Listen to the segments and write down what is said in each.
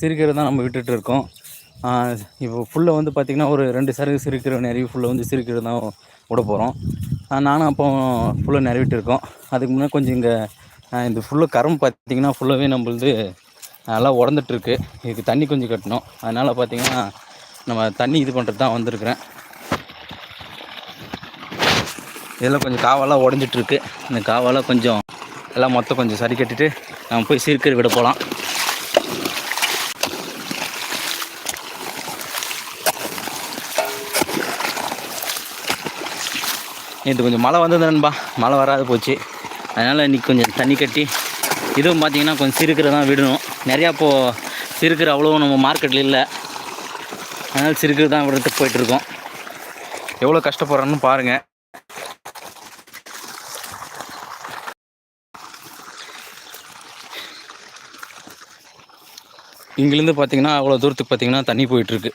சிறுக்கீரை தான் நம்ம விட்டுட்டு இருக்கோம். இப்போ ஃபுல்லை வந்து பார்த்திங்கன்னா ஒரு ரெண்டு சரகு சிறுக்கீரை நிறைய ஃபுல்லாக வந்து சிறுக்கீரை தான் விட போகிறோம் நானும் அப்போ ஃபுல்லாக நிறைவிட்டு இருக்கோம். அதுக்கு முன்னே கொஞ்சம் இங்கே இந்த ஃபுல்லாக கரம் பார்த்திங்கன்னா ஃபுல்லாகவே நம்மளது நல்லா உடந்துட்டுருக்கு இதுக்கு தண்ணி கொஞ்சம் கட்டணும். அதனால் பார்த்திங்கன்னா நம்ம தண்ணி இது பண்ணுறது தான் வந்திருக்கிறேன். இதெல்லாம் கொஞ்சம் காவெல்லாம் உடஞ்சிட்ருக்கு இந்த காவெல்லாம் கொஞ்சம் எல்லாம் மொத்தம் கொஞ்சம் சரி கட்டிட்டு நம்ம போய் சீர்கறி விட போகலாம் நேற்று கொஞ்சம் மழை வந்தது நண்பா. மழை வராது போச்சு. அதனால் இன்றைக்கி கொஞ்சம் தண்ணி கட்டி இதுவும் பார்த்தீங்கன்னா கொஞ்சம் சிறுக்கிற தான் விடணும். நிறையா இப்போது சிறுக்கிற அவ்வளோ நம்ம மார்க்கெட்டில் இல்லை. அதனால் சிறுக்கிற தான் விடுறதுக்கு போயிட்டுருக்கோம் எவ்வளோ கஷ்டப்படுறோன்னு பாருங்கள் இங்கேருந்து பார்த்தீங்கன்னா அவ்வளோ தூரத்துக்கு பார்த்தீங்கன்னா தண்ணி போயிட்டுருக்கு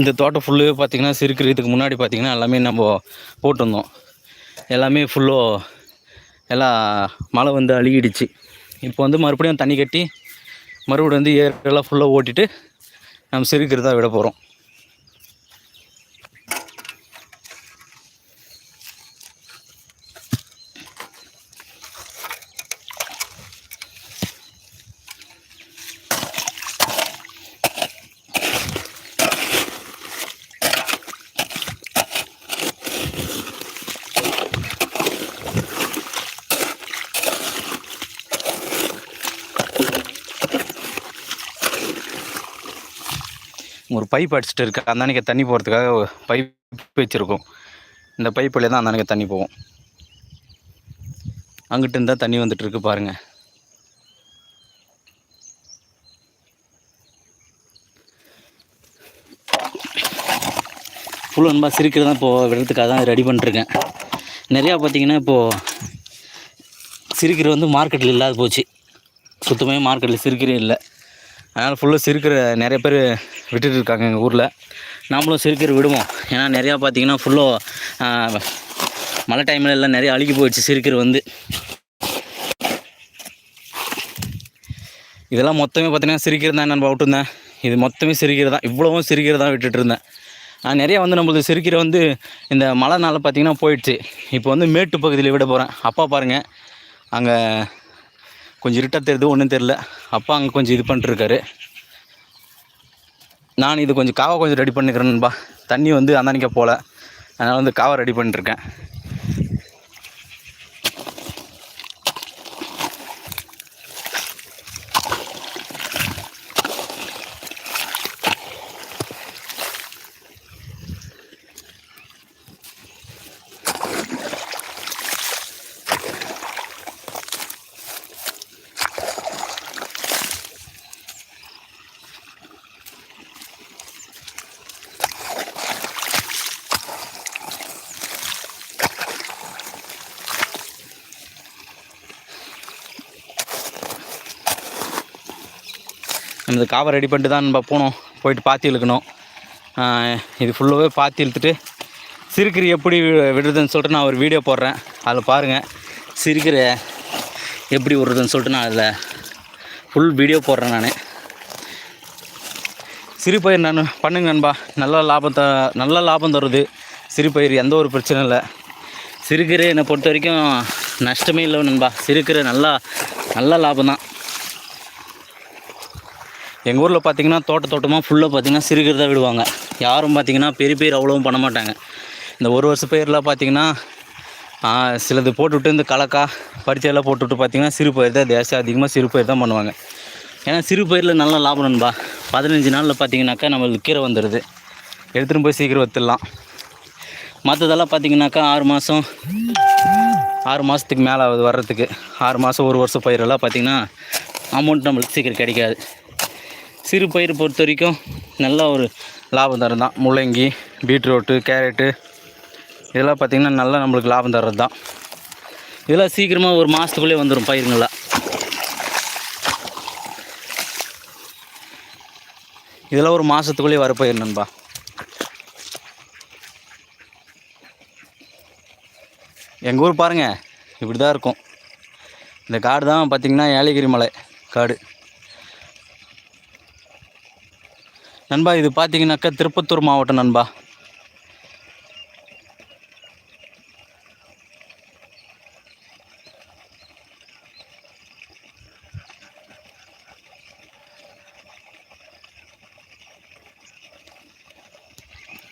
இந்த தோட்டம் ஃபுல்லு பார்த்திங்கன்னா சிறுக்கிறதுக்கு முன்னாடி பார்த்திங்கன்னா எல்லாமே நம்ம போட்டிருந்தோம். எல்லாமே ஃபுல்லோ எல்லாம் மழை வந்து அழுகிடுச்சு. இப்போ வந்து மறுபடியும் தண்ணி கட்டி மறுபடியும் வந்து ஏரெல்லாம் ஃபுல்லாக ஓட்டிட்டு நம்ம சிறுக்கிறதா விட போகிறோம் ஒரு பைப் அடிச்சுட்டு இருக்கு. அன்னைக்கு தண்ணி போகிறதுக்காக பைப் வச்சுருக்கோம். இந்த பைப்பில் தான் அந்த அன்னைக்கு தண்ணி போகும். அங்கிட்டு இருந்தால் தண்ணி வந்துட்டுருக்கு பாருங்கள் ஃபுல் அன்பாக சிரிக்கிறது தான் இப்போது விடுறதுக்காக தான் ரெடி பண்ணிட்டுருக்கேன். நிறையா பார்த்தீங்கன்னா இப்போது சிரிக்கிற வந்து மார்க்கெட்டில் இல்லாத போச்சு. சுத்தமாக மார்க்கெட்டில் சிரிக்கிறே இல்லை. அதனால் ஃபுல்லாக சிரிக்கிற நிறைய பேர் விட்டுட்டு இருக்காங்க எங்கள் ஊரில். நாமளும் சிறுக்கிற விடுவோம். ஏன்னா நிறையா பார்த்தீங்கன்னா ஃபுல்லாக மழை டைமில் எல்லாம் நிறைய அழுகி போயிடுச்சு சிறுக்கிற வந்து. இதெல்லாம் மொத்தமே பார்த்தீங்கன்னா சிரிக்கிறது தான் நான் விட்டுருந்தேன் இது மொத்தமே சிரிக்கிறது தான். இவ்வளவும் சிரிக்கிறது தான் விட்டுட்டு இருந்தேன் நிறையா வந்து நம்மளது சிரிக்கிற வந்து இந்த மழை நாளில் பார்த்தீங்கன்னா போயிடுச்சு. இப்போ வந்து மேட்டு பகுதியில் விட போகிறேன் அப்பா பாருங்கள் அங்கே கொஞ்சம் இருட்டாக தெரியுது ஒன்றும் தெரில அப்பா அங்கே கொஞ்சம் இது பண்ணிட்டுருக்காரு. நான் இது கொஞ்சம் காவை கொஞ்சம் ரெடி பண்ணிக்கிறேன்பா தண்ணி வந்து அந்தானிக்க போகல அதனால் வந்து காவை ரெடி பண்ணிட்டுருக்கேன். இந்த காவை ரெடி பண்ணிட்டு தான் நம்ம போனோம். போயிட்டு பாத்தி இழுக்கணும். இது ஃபுல்லாகவே பாத்தி இழுத்துட்டு சிறுக்கிரி எப்படி விடுறதுன்னு சொல்லிட்டு நான் ஒரு வீடியோ போடுறேன். அதில் பாருங்கள் சிரிக்கிற எப்படி விடுறதுன்னு சொல்லிட்டு நான் அதில் ஃபுல் வீடியோ போடுறேன் நான். சிறுபயிர் நான் பண்ணுங்க நண்பா. நல்ல லாபத்தை நல்ல லாபம் தருது. சிறுபயிர் எந்த ஒரு பிரச்சனை இல்லை. சிறுகீரை என்னை பொறுத்த வரைக்கும் நஷ்டமே இல்லை நண்பா. சிறுகீரை நல்லா நல்ல லாபம் தான் எங்கள் ஊரில் பார்த்தீங்கன்னா தோட்ட தோட்டமாக ஃபுல்லாக பார்த்தீங்கன்னா சிறுகீரை தான் விடுவாங்க. யாரும் பார்த்தீங்கன்னா பெரிய பயிர் அவ்வளோவும் பண்ண மாட்டாங்க. இந்த ஒரு வருஷ பயிரெலாம் பார்த்தீங்கன்னா சிலது போட்டுவிட்டு இந்த கலக்கா பருத்தியெல்லாம் போட்டுவிட்டு பார்த்தீங்கன்னா சிறு பயிர் தான் தேசம் அதிகமாக சிறு பயிர் தான் பண்ணுவாங்க. ஏன்னா சிறு பயிரில் நல்லா லாபம் நண்பா. பதினஞ்சு நாளில் பார்த்தீங்கன்னாக்கா நம்மளுக்கு கீரை வந்துடுது எடுத்துகிட்டு போய் சீக்கிரம் வத்துடலாம். மற்றதெல்லாம் பார்த்தீங்கன்னாக்கா ஆறு மாதம் ஆறு மாதத்துக்கு மேலே ஆகுது வர்றதுக்கு ஆறு மாதம் ஒரு வருஷம் பயிரெல்லாம் பார்த்திங்கன்னா அமௌண்ட் நம்மளுக்கு சீக்கிரம் கிடைக்காது. சிறு பயிர் பொறுத்த வரைக்கும் நல்ல ஒரு லாபம் தரம் தான் முள்ளங்கி பீட்ரூட்டு கேரட்டு இதெல்லாம் பார்த்திங்கன்னா நல்லா நம்மளுக்கு லாபம் தர்றது தான் இதெல்லாம் சீக்கிரமாக ஒரு மாதத்துக்குள்ளே வந்துடும் பயிருங்கள்லாம் இதெல்லாம் ஒரு மாதத்துக்குள்ளேயே வர பயிர் நண்பா. எங்கள் ஊர் பாருங்கள் இப்படி தான் இருக்கும். இந்த காடு தான் பார்த்திங்கன்னா ஏலகிரி மலை காடு. நண்பா இது பார்த்தீங்கன்னாக்கா திருப்பத்தூர் மாவட்டம் நண்பா.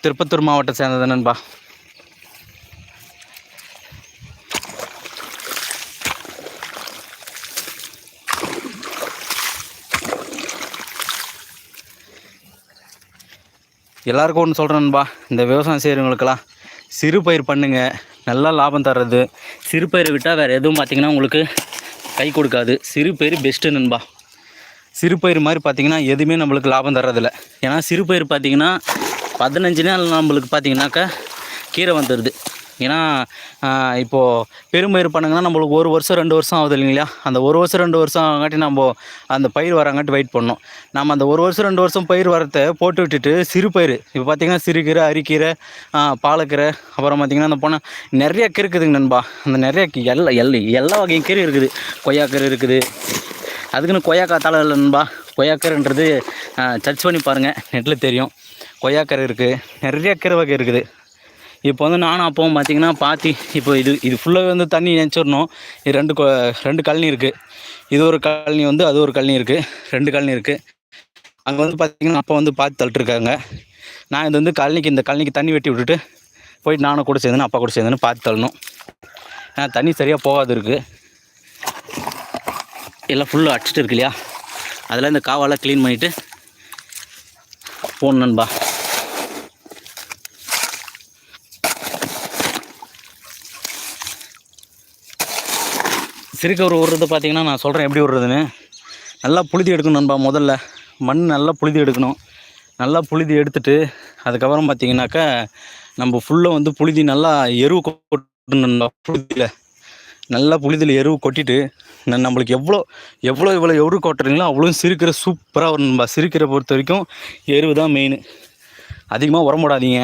திருப்பத்தூர் மாவட்டம் சேர்ந்தது நண்பா. எல்லாருக்கும் ஒன்று சொல்கிறேன் நண்பா. இந்த விவசாயம் செய்கிறவங்களுக்கெல்லாம் சிறு பயிர் பண்ணுங்கள் நல்லா லாபம் தர்றது. சிறு பயிர் விட்டால் வேறு எதுவும் பார்த்தீங்கன்னா உங்களுக்கு கை கொடுக்காது. சிறு பயிர் பெஸ்ட்டு நண்பா. சிறு பயிர் மாதிரி பார்த்தீங்கன்னா எதுவுமே நம்மளுக்கு லாபம் தர்றதில்ல. ஏன்னா சிறு பயிர் பார்த்திங்கன்னா பதினஞ்சு நாள் நம்மளுக்கு பார்த்தீங்கன்னாக்கா கீரை வந்துடுது ஏன்னா இப்போது பெரும்பயிர் பண்ணுங்கன்னா நம்மளுக்கு ஒரு வருஷம் ரெண்டு வருஷம் ஆகுது இல்லைங்களா? அந்த ஒரு வருஷம் ரெண்டு வருஷம் ஆகாட்டி நம்ம அந்த பயிர் வரங்காட்டி வெயிட் பண்ணோம் நம்ம அந்த ஒரு வருஷம் ரெண்டு வருஷம் பயிர் வரத்தை போட்டு விட்டுட்டு சிறு பயிர் இப்போ பார்த்தீங்கன்னா சிறுகீரை அரிக்கீரை பாலக்கீரை அப்புறம் பார்த்திங்கன்னா அந்த போனால் நிறைய கீரை இருக்குதுங்க நண்பா. அந்த நிறைய கீ- எல்லா எல்லா எல்லா வகையும் கீரை இருக்குது. கொய்யாக்கீரை இருக்குது. அதுக்குன்னு கொய்யாக்கா தலை இல்லை நண்பா. கொய்யாக்கீரைன்றது சர்ச் பண்ணி பாருங்கள் நெட்டில் தெரியும். கொய்யாக்கீரை இருக்குது நிறைய கீரை வகை இருக்குது. இப்போ வந்து நானும் அப்பவும் பார்த்தீங்கன்னா பாத்தி இப்போ இது இது ஃபுல்லாகவே வந்து தண்ணி நினச்சிடணும். இது ரெண்டு ரெண்டு கழனி இருக்குது இது ஒரு கழனி வந்து அது ஒரு கழனி இருக்குது ரெண்டு கழனி இருக்குது அங்கே வந்து பார்த்தீங்கன்னா அப்பா வந்து பாத்தி தள்ளிட்டுருக்காங்க. நான் இது வந்து கழனிக்கு இந்த கழனிக்கு தண்ணி வெட்டி விட்டுட்டு போயிட்டு நானும் கூட சேர்ந்துன்னு அப்பா கூட சேர்ந்துன்னு பாத்தி தள்ளணும். ஏன்னா தண்ணி சரியாக போகாது இருக்குது எல்லாம் ஃபுல்லாக அடிச்சிட்டு இருக்கு இல்லையா? அதெல்லாம் இந்த காவெல்லாம் க்ளீன் பண்ணிவிட்டு போகணும் நண்பா. சிறுக்கவர் விடுறது பார்த்தீங்கன்னா நான் சொல்கிறேன் எப்படி விடுறதுன்னு நல்லா புழுதி எடுக்கணும் நண்பா முதல்ல. மண் நல்லா புழுதி எடுக்கணும். நல்லா புழுதி எடுத்துட்டு அதுக்கப்புறம் பார்த்தீங்கன்னாக்கா நம்ம ஃபுல்லாக வந்து புழுதி நல்லா எருவு கொட்டணும் புழுதியில். நல்லா புழுதியில் எருவு கொட்டிட்டு நம்மளுக்கு எவ்வளோ எவ்வளோ இவ்வளோ எருவு கொட்டுறீங்களோ அவ்வளோ சிரிக்கிற சூப்பராக வரும் நண்பா. பொறுத்த வரைக்கும் எருவு தான் மெயின் அதிகமாக உரம் போடாதீங்க.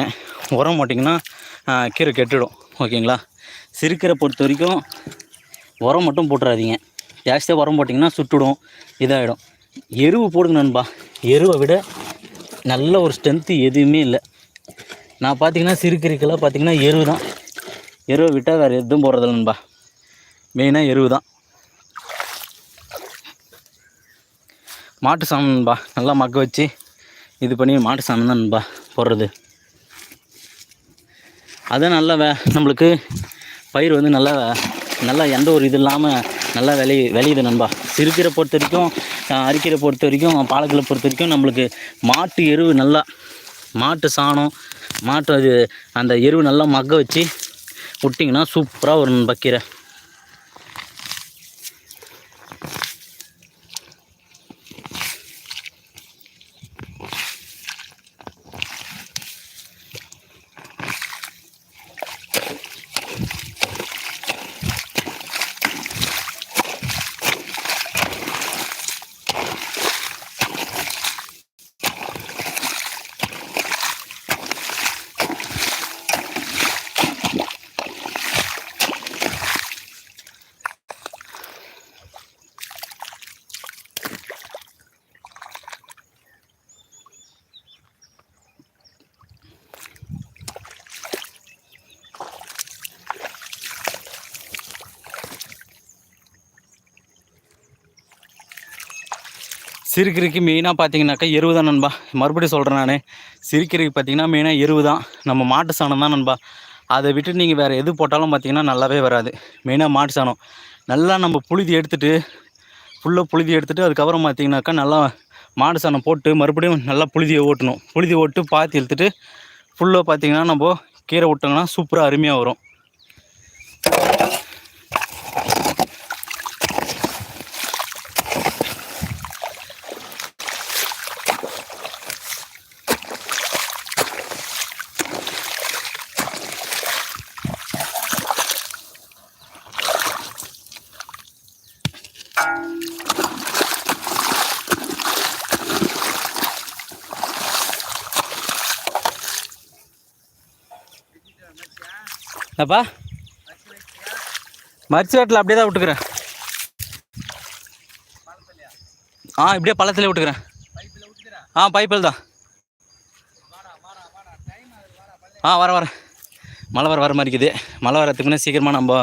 உரம் போட்டிங்கன்னா கீரை கெட்டுடும். ஓகேங்களா? சிரிக்கிற பொறுத்த வரைக்கும் உரம் மட்டும் போட்டுறாதீங்க. ஜாஸ்தியாக உரம் போட்டிங்கன்னா சுட்டுடும் இதாகிடும் எருவு போடுங்க நண்பா. எருவை விட நல்ல ஒரு ஸ்ட்ரென்த்து எதுவுமே இல்லை. நான் பார்த்தீங்கன்னா சிறுக்கீரைக்கெல்லாம் பார்த்தீங்கன்னா எருவு தான். எருவை விட்டால் வேறு எதுவும் போடுறதில்ல நண்பா. மெயினாக எருவு தான். மாட்டு சாணம் நண்பா. நல்லா மக்க வச்சு இது பண்ணி மாட்டு சாணம் தான் நண்பா போடுறது. அதான் நல்லா வே நம்மளுக்கு பயிர் வந்து நல்லா நல்லா எந்த ஒரு இது இல்லாமல் நல்லா விளைய விளையுது நண்பா. சிறுக்கீரை பொறுத்த வரைக்கும் அரிக்கிற அரிக்கீரை பொறுத்த வரைக்கும் பாலக்கீரை பொறுத்த வரைக்கும் நம்மளுக்கு மாட்டு எருவு நல்லா மாட்டு சாணம் மாட்டு அது அந்த எருவு நல்லா மக்க வச்சு விட்டிங்கன்னா சூப்பராக வரும் நண்பா கீரை. சிறுக்கீரைக்கு மெயினாக பார்த்தீங்கன்னாக்கா எருவு தான் நண்பா. மறுபடியும் சொல்கிறேன் நான். சிறுக்கீரைக்கு பார்த்தீங்கன்னா மெயினாக எருவு தான். நம்ம மாட்டு சாணம் தான் நண்பா. அதை விட்டு நீங்கள் வேறு எது போட்டாலும் பார்த்தீங்கன்னா நல்லாவே வராது. மெயினாக மாட்டு சாணம். நல்லா நம்ம புழுதி எடுத்துகிட்டு ஃபுல்லாக புழுதி எடுத்துட்டு அதுக்கப்புறம் பார்த்தீங்கன்னாக்கா நல்லா மாடு சாணம் போட்டு மறுபடியும் நல்லா புழுதியை ஓட்டணும். புழுதி ஓட்டு பாத்தி எடுத்துகிட்டு ஃபுல்லாக பார்த்தீங்கன்னா நம்ம கீரை விட்டோங்கன்னா சூப்பராக அருமையாக வரும். அப்பா. மரிச்சு வாட்டில் அப்படியே தான் விட்டுக்கிறேன். ஆ இப்படியே பள்ளத்தில் விட்டுக்கிறேன். ஆ பைப்பில் தான். ஆ வர வர. மழை வர வர மாதிரி இருக்குது. மழை வரத்துக்குன்னு சீக்கிரமாக நம்ம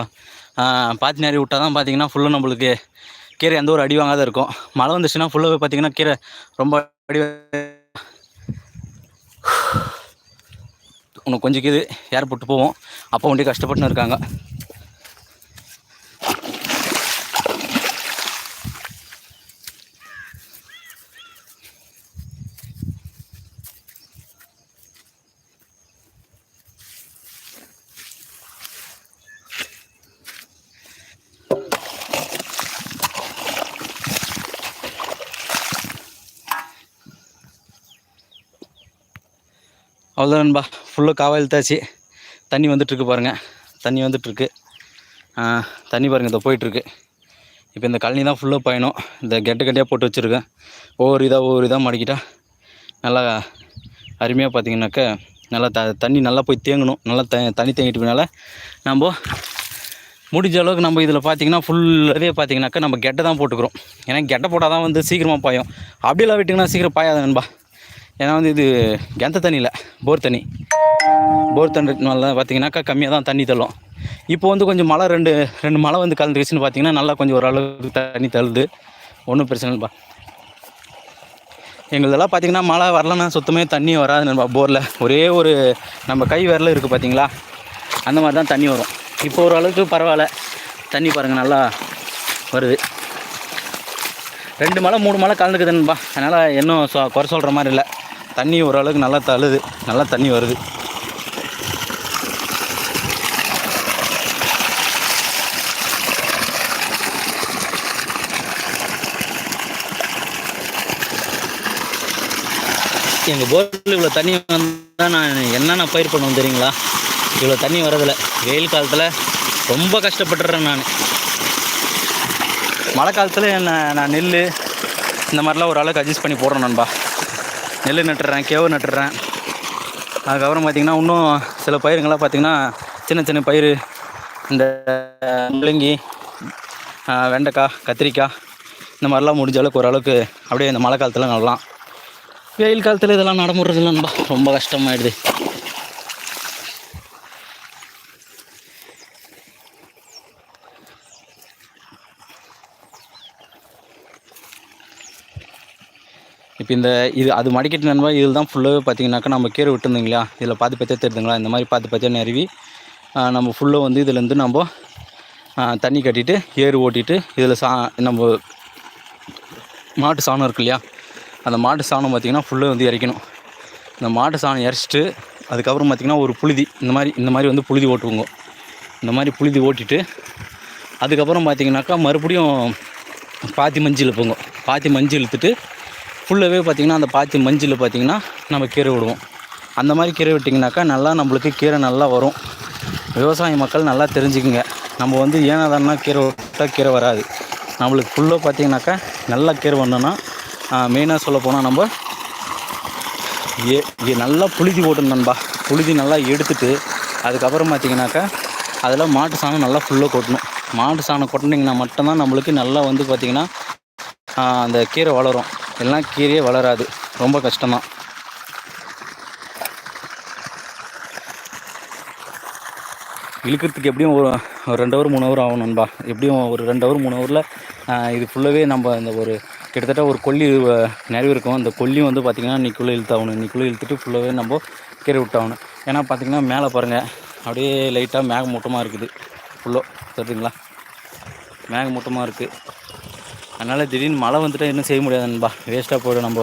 பாத்தி நேரி விட்டால் தான் பார்த்தீங்கன்னா ஃபுல்லாக நம்மளுக்கு கீரை எந்த ஒரு அடி வாங்காத இருக்கும். மழை வந்துச்சுன்னா ஃபுல்லாகவே பார்த்தீங்கன்னா கீரை ரொம்ப அடி உனக்கு கொஞ்சம் இது ஏர் போட்டு போவோம். அப்போ வண்டி கஷ்டப்பட்டுன்னு இருக்காங்க. அவ்வளோதான் நண்பா. ஃபுல்லாக காவாயில் தாச்சு. தண்ணி வந்துட்டுருக்கு பாருங்கள் தண்ணி வந்துட்டுருக்கு. தண்ணி பாருங்கள் இதோ போயிட்டுருக்கு. இப்போ இந்த கழனி தான் ஃபுல்லாக பயணம். இந்த கெட்ட கட்டியாக போட்டு வச்சுருக்கேன். ஒவ்வொரு இதாக ஒவ்வொரு இதாக மடிக்கிட்டால் நல்லா அருமையாக பார்த்தீங்கன்னாக்க நல்லா த தண்ணி நல்லா போய் தேங்கணும். நல்லா த தண்ணி தேங்கிட்டதுனால நம்ம முடிஞ்ச அளவுக்கு நம்ம இதில் பார்த்தீங்கன்னா ஃபுல்லாகவே பார்த்தீங்கன்னாக்கா நம்ம கெட்டை தான் போட்டுக்கிறோம். ஏன்னா கெட்டை போட்டால் தான் வந்து சீக்கிரமாக பாயும். அப்படியெல்லாம் விட்டிங்கன்னா சீக்கிரம் பாயாது நண்பா. ஏன்னா வந்து இது கிணத்து தண்ணி இல்லை போர் தண்ணி. போர் தண்ணினால பார்த்தீங்கன்னாக்கா கம்மியாக தான் தண்ணி தள்ளும். இப்போ வந்து கொஞ்சம் மழை ரெண்டு ரெண்டு மழை வந்து கலந்துருச்சுன்னு பார்த்தீங்கன்னா நல்லா கொஞ்சம் ஓரளவுக்கு தண்ணி தள்ளுது. ஒன்றும் பிரச்சனை இல்லைப்பா. எங்களுதெல்லாம் பார்த்தீங்கன்னா மழை வரலன்னா சுத்தமே தண்ணி வராது நண்பா போரில். ஒரே ஒரு நம்ம கை விரல இருக்குது பார்த்தீங்களா? அந்த மாதிரி தான் தண்ணி வரும். இப்போ ஓரளவுக்கு பரவாயில்ல. தண்ணி பாருங்கள் நல்லா வருது. ரெண்டு மலை மூணு மலை கலந்துக்குதுன்னுப்பா. அதனால் இன்னும் சொ குறை சொல்கிற மாதிரி இல்லை. தண்ணி ஓரளவுக்கு நல்லா தழுது நல்லா தண்ணி வருது. எங்கள் போரில் இவ்வளோ தண்ணி வந்தால் நான் என்னென்ன பயிர் பண்ணுவோம் தெரியுங்களா? இவ்வளோ தண்ணி வரதில்ல வெயில் காலத்தில் ரொம்ப கஷ்டப்பட்டுறேன் நான். மழை காலத்தில் என்ன நான் நெல் இந்த மாதிரிலாம் ஒரு அளவுக்கு அட்ஜஸ்ட் பண்ணி போடுறேன் நண்பா. நெல் நட்டுறேன் கேவு நட்டுறேன். அதுக்கப்புறம் பார்த்திங்கன்னா இன்னும் சில பயிருங்கள்லாம் பார்த்திங்கன்னா சின்ன சின்ன பயிர் இந்த முள்ளங்கி வெண்டைக்காய் கத்திரிக்காய் இந்த மாதிரிலாம் முடிஞ்ச அளவுக்கு ஓரளவுக்கு அப்படியே இந்த மழை காலத்தில் நடலாம். வெயில் காலத்தில் இதெல்லாம் நடைமுறது இல்லைன்பா ரொம்ப கஷ்டமாயிடுது. இப்போ இந்த இது அது மடிக்கட்டு நண்பா இதில் தான் ஃபுல்லாகவே பார்த்தீங்கன்னாக்கா நம்ம கீரை விட்டுருந்தீங்களா? இதில் பார்த்து பார்த்தே தெரியுதுங்களா இந்த மாதிரி பார்த்து பார்த்தே நிறுவி நம்ம ஃபுல்லாக வந்து இதுலேருந்து நம்ம தண்ணி கட்டிட்டு ஏறு ஓட்டிட்டு இதில் சா நம்ம மாட்டு சாணம் இருக்கு இல்லையா? அந்த மாட்டு சாணம் பார்த்திங்கன்னா ஃபுல்லாக வந்து இறைக்கணும். இந்த மாட்டு சாணம் இறைச்சிட்டு அதுக்கப்புறம் பார்த்திங்கன்னா ஒரு புழுதி இந்த மாதிரி இந்த மாதிரி வந்து புழுதி ஓட்டுவோங்க. இந்த மாதிரி புழுதி ஓட்டிட்டு அதுக்கப்புறம் பார்த்திங்கனாக்கா மறுபடியும் பாத்தி மஞ்சள் இழுப்புங்க. பாத்தி மஞ்சள் இழுத்துட்டு ஃபுல்லாகவே பார்த்திங்கன்னா அந்த பாத்தி மஞ்சள் பார்த்திங்கன்னா நம்ம கீரை விடுவோம். அந்த மாதிரி கீரை விட்டிங்கனாக்கா நல்லா நம்மளுக்கு கீரை நல்லா வரும். விவசாய மக்கள் நல்லா தெரிஞ்சுக்குங்க. நம்ம வந்து ஏனாதானா கீரை விட்டால் கீரை வராது. நம்மளுக்கு ஃபுல்லாக பார்த்தீங்கன்னாக்கா நல்லா கீரை வரணும்னா மெயினாக சொல்ல போனால் நம்ம ஏ நல்லா புழுதி ஓட்டணும் நண்பா. புழுதி நல்லா எடுத்துட்டு அதுக்கப்புறம் பார்த்தீங்கன்னாக்கா அதில் மாட்டு சாணம் நல்லா ஃபுல்லாக கொட்டணும். மாட்டு சாணம் கொட்டினீங்கன்னா மட்டும்தான் நம்மளுக்கு நல்லா வந்து பார்த்திங்கன்னா அந்த கீரை வளரும். எல்லாம் கீரையே வளராது. ரொம்ப கஷ்டமாக இழுக்கிறதுக்கு எப்படியும் ஒரு ரெண்டு ஹவர் மூணு ஹவர் ஆகும் நண்பா. எப்படியும் ஒரு ரெண்டு ஹவர் மூணு ஹவரில் இது ஃபுல்லாகவே நம்ம இந்த ஒரு கிட்டத்தட்ட ஒரு கொல்லி அஹ், நிறைவு இருக்கும். அந்த கொல்லியும் வந்து பார்த்திங்கன்னா இன்னைக்குள்ளே இழுத்தாகணும். இன்னைக்குள்ளே இழுத்துட்டு ஃபுல்லாகவே நம்ம கீரை விட்டாகணும். ஏன்னா பார்த்திங்கன்னா மேலே பாருங்கள் அப்படியே லைட்டாக மேகமூட்டமாக இருக்குது. ஃபுல்லாக சரிங்களா மேகமூட்டமாக இருக்குது அதனால் திடீர்னு மழை வந்துட்டால் இன்னும் செய்ய முடியாது நண்பா. வேஸ்ட்டாக போய்டும் நம்ம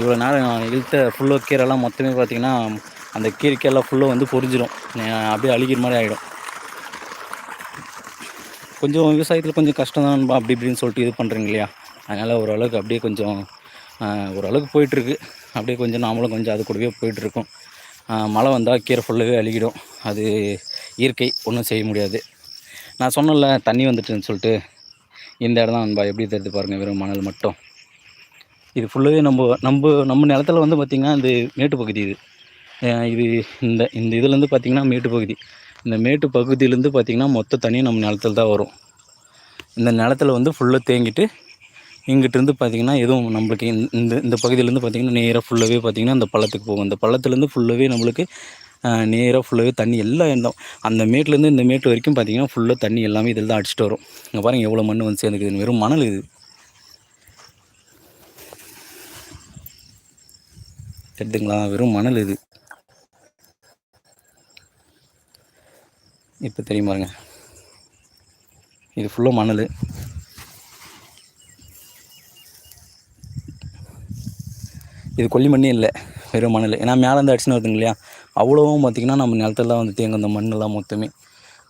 இவ்வளோ நேரம் இழுத்த ஃபுல்லாக கீரைலாம் மொத்தமே பார்த்திங்கன்னா அந்த கீரைக்கெல்லாம் ஃபுல்லாக வந்து பொறிஞ்சிடும் அப்படியே அழுகிற மாதிரி ஆகிடும் கொஞ்சம் விவசாயத்தில் கொஞ்சம் கஷ்டம் தான் அப்படி இப்படின்னு சொல்லிட்டு இது பண்ணுறீங்க இல்லையா? அதனால் ஓரளவுக்கு அப்படியே கொஞ்சம் ஓரளவுக்கு போயிட்டுருக்கு. அப்படியே கொஞ்சம் நாமளும் கொஞ்சம் அது கூடவே போயிட்டுருக்கோம். மழை வந்தால் கீரை ஃபுல்லாகவே அழுகிடும். அது இயற்கை ஒன்றும் செய்ய முடியாது. நான் சொன்னேன்ல தண்ணி வந்துட்டுன்னு சொல்லிட்டு. இந்த இடம் தான் நண்பா எப்படி தெரிஞ்சு பாருங்கள் வெறும் மணல் மட்டும். இது ஃபுல்லாகவே நம்ம நம்ம நம்ம நிலத்துல வந்து பார்த்திங்கன்னா இந்த மேட்டு பகுதி இது. இது இந்த இந்த இதுலேருந்து பார்த்திங்கன்னா மேட்டு பகுதி. இந்த மேட்டு பகுதியிலேருந்து பார்த்திங்கன்னா மொத்த தண்ணியும் நம்ம நிலத்துல தான் வரும். இந்த நிலத்தில் வந்து ஃபுல்லாக தேங்கிட்டு இங்கிட்டிருந்து பார்த்திங்கன்னா எதுவும் நம்மளுக்கு இந்த- இந்த இந்த பகுதியிலேருந்து பார்த்திங்கன்னா நேராக ஃபுல்லாகவே பார்த்திங்கன்னா அந்த பள்ளத்துக்கு போகும். அந்த பள்ளத்துலேருந்து ஃபுல்லாகவே நம்மளுக்கு நேராக ஃபுல்லாகவே தண்ணி எல்லாம் இருந்தோம் அந்த மேட்லேருந்து இந்த மேட்டு வரைக்கும் பார்த்திங்கன்னா ஃபுல்லாக தண்ணி எல்லாமே இதில் தான் அடிச்சிட்டு வரும். இங்கே பாருங்கள் எவ்வளோ மண் வந்து சேர்ந்துக்குது வெறும் மணல் இது. தெரியுதுங்களா வெறும் மணல் இது. இப்போ தெரியும் பாருங்க. இது ஃபுல்லாக மணல். இது கொல்லி மண்ணே இல்லை. வெறும் மணல் ஏன்னா மேலேருந்து அடிச்சுன்னு வருதுங்க இல்லையா? அவ்வளோவும் பார்த்திங்கன்னா நம்ம நிலத்துல தான் வந்து தேங்க அந்த மண்ணெல்லாம் மொத்தமே.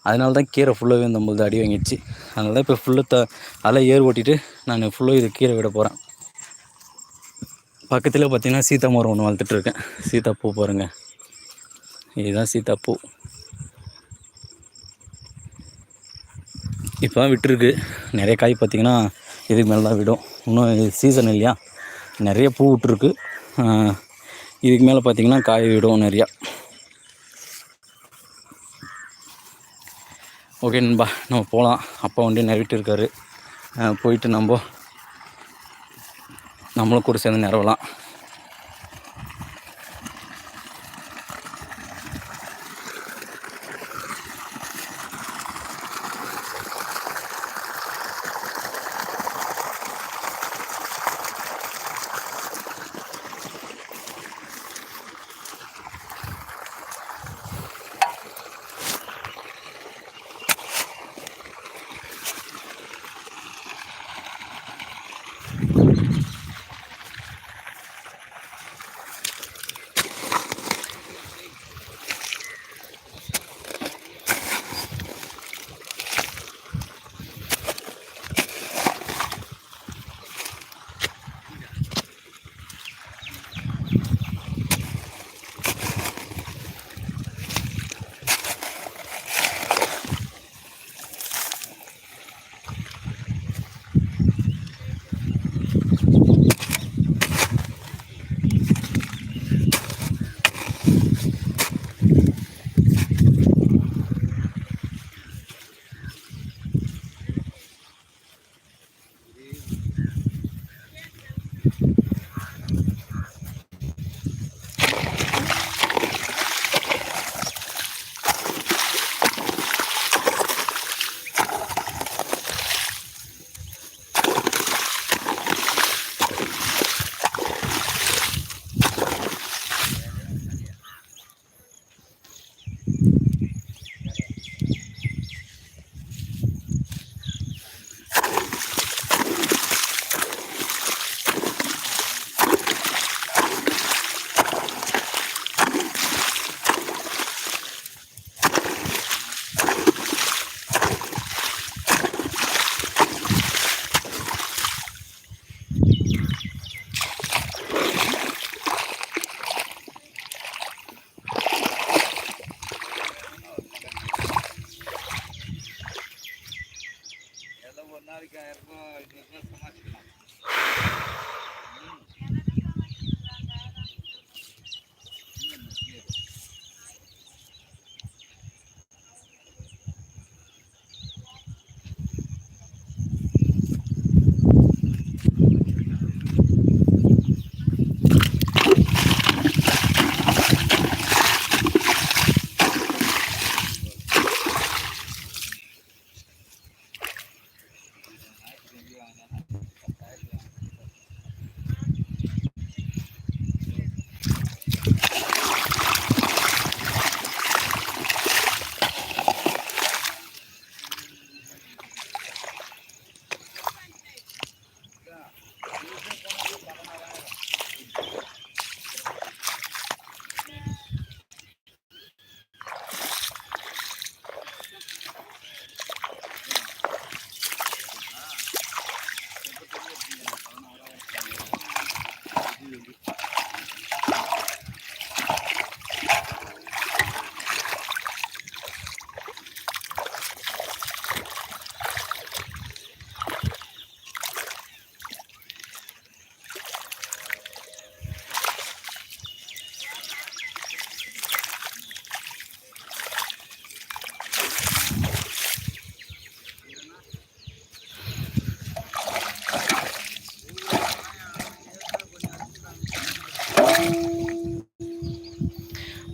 அதனால தான் கீரை ஃபுல்லாகவே நம்மளது அடி வாங்கிடுச்சு. அதனால தான் இப்போ ஃபுல்லாக த அதெல்லாம் ஏர் ஓட்டிட்டு நான் ஃபுல்லாக இது கீரை விட போகிறேன் பக்கத்தில் பார்த்திங்கன்னா சீதா மரம் ஒன்று வளர்த்துட்டு இருக்கேன் சீதா பூ பாருங்கள் இதுதான் சீதா பூ இப்போ தான் விட்டுருக்கு. நிறைய காய் பார்த்தீங்கன்னா இதுக்கு மேலே தான் விடும். இன்னும் சீசன் இல்லையா? நிறைய பூ விட்டுருக்கு. இதுக்கு மேலே பார்த்திங்கன்னா காய் விடும் நிறையா. ஓகே நண்பா நம்ம போகலாம் அப்பா வண்டி நிறவிட்டு இருக்காரு. போயிட்டு நம்ம நம்மளும் கூட சேர்ந்து நிறவலாம்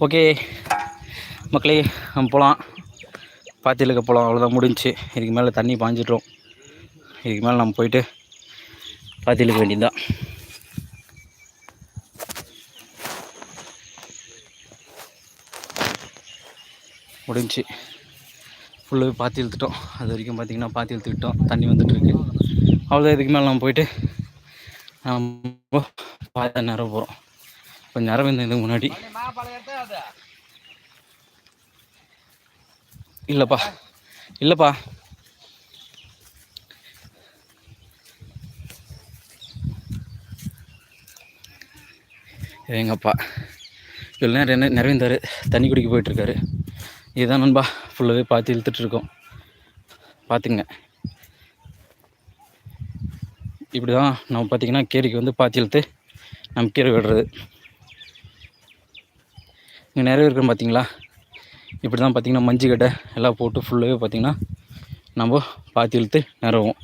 ஓகே. மக்களே நம்ம போகலாம் பாத்தியிலுக்க போகலாம் அவ்வளோதான் முடிஞ்சு. இதுக்கு மேலே தண்ணி பாஞ்சிட்டோம். இதுக்கு மேலே நம்ம போயிட்டு பாத்தியிலுக்க வேண்டியதுதான். முடிஞ்சு. ஃபுல்லாகவே பாத்தி இழுத்துட்டோம். அது வரைக்கும் பார்த்திங்கன்னா பாத்தி இழுத்துக்கிட்டோம் தண்ணி வந்துட்டுருக்கு அவ்வளோதான் இதுக்கு மேலே நம்ம போயிட்டு நம்ம பாதை நேரம் போகிறோம் இப்போ நேரம் இந்த இதுக்கு முன்னாடி. இல்லைப்பா. இல்லைப்பா. எங்கப்பா இவ்வளோ நேரம் என்ன நிறைவேந்தார் தண்ணி குடிக்க போயிட்டுருக்காரு. இதுதான் நண்பா ஃபுல்லாகவே பார்த்து இழுத்துட்ருக்கோம் பார்த்துங்க இப்படி தான் நம்ம பார்த்திங்கன்னா கீரைக்கு வந்து பாத்தி இழுத்து நம்ம கீரை விடுறது. இங்கே நிறைய இருக்கிறோம் பார்த்தீங்களா இப்படி தான் பார்த்திங்கன்னா மஞ்சு கட்டை எல்லாம் போட்டு ஃபுல்லாகவே பார்த்திங்கன்னா நம்ம பாத்தி இழுத்து நிறவும்.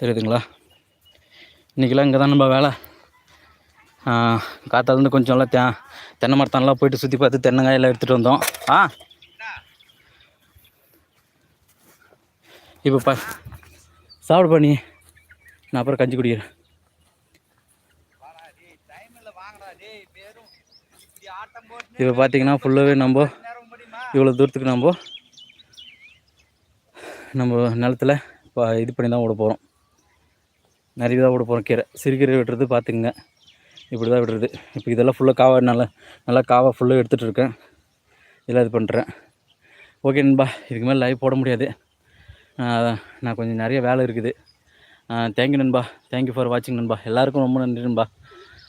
தெரியுதுங்களா? இன்றைக்கெல்லாம் இங்கே தான் நம்ம வேலை. காத்தாலேருந்து கொஞ்சம் எல்லாம் தே தென்னை மரத்தானெலாம் போயிட்டு சுற்றி பார்த்து தென்னங்காயெல்லாம் எடுத்துகிட்டு வந்தோம். ஆ? இப்போ பா சாப்பிடு பண்ணி நான் அப்புறம் கஞ்சி குடிக்கிறேன். இப்போ பார்த்தீங்கன்னா ஃபுல்லாகவே நம்ம இவ்வளோ தூரத்துக்கு நம்ம நம்ம நிலத்துல இப்போ இது பண்ணி தான் விட போகிறோம் நிறைய தான் விட போகிறோம் கீரை. சிறுகீரை விட்டுறது பார்த்துக்குங்க. இப்படி தான் விடுறது இப்போ இதெல்லாம் ஃபுல்லாக காவா நல்லா நல்லா காவா ஃபுல்லாக எடுத்துகிட்டு இருக்கேன். இதெல்லாம் இது பண்ணுறேன் ஓகே நண்பா இதுக்கு மேலே லைவ் போட முடியாது. நான் கொஞ்சம் நிறைய வேலை இருக்குது. தேங்க்யூ நண்பா. தேங்க்யூ ஃபார் வாட்சிங் நண்பா. எல்லாருக்கும் ரொம்ப நன்றி நண்பா.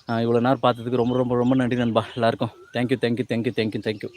இவ்வளோ நேரம் பார்த்ததுக்கு ரொம்ப ரொம்ப ரொம்ப நன்றி நண்பா. எல்லாருக்கும். Thank you thank you thank you thank you thank you